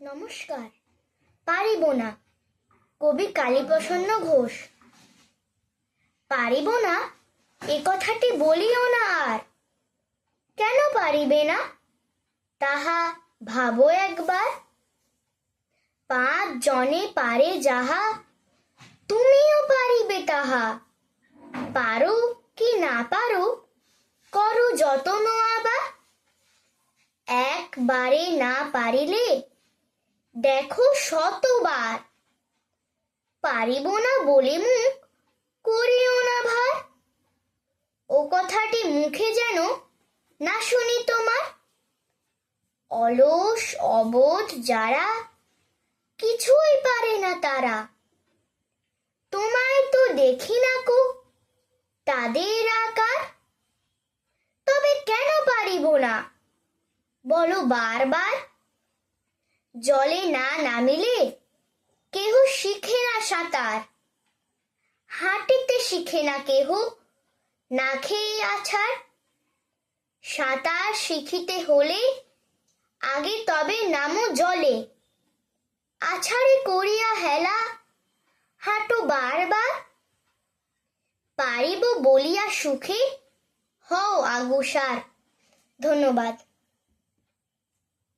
নমস্কার। পারিব না, কবি কালীপ্রসন্ন ঘোষ। পারিব না, এ কথাটি বলিও না আর। কেন পারিবে না? তাহা ভাবো একবার। পাঁচ জনে পারে যাহা, তুমিও পারিবে তাহা। পারো কি না পারো, করো যতন আবার। একবারে না পারিলে দেখো শতবার। পারিব না বলে মুখ করিও না ভার। ও কথাটি মুখে যেন না শুনি তোমার। অলস, অবোধ যারা কিছুই পারে না তারা। তোমায় তো দেখি না কো, তাদের আকার। তবে কেন পারিব না? বলো বারবার। জলে না নামিলে কেহ শিখে না সাঁতার। হাঁটিতে শিখে না কেহ, না খেয়ে আছাড়। সাঁতার শিখিতে হলে আগে তবে নামো জলে। আছাড়ে করিয়া হেলা, হাঁটো বারবার। পারিব বলিয়া সুখে, হও আগুসার ধন্যবাদ।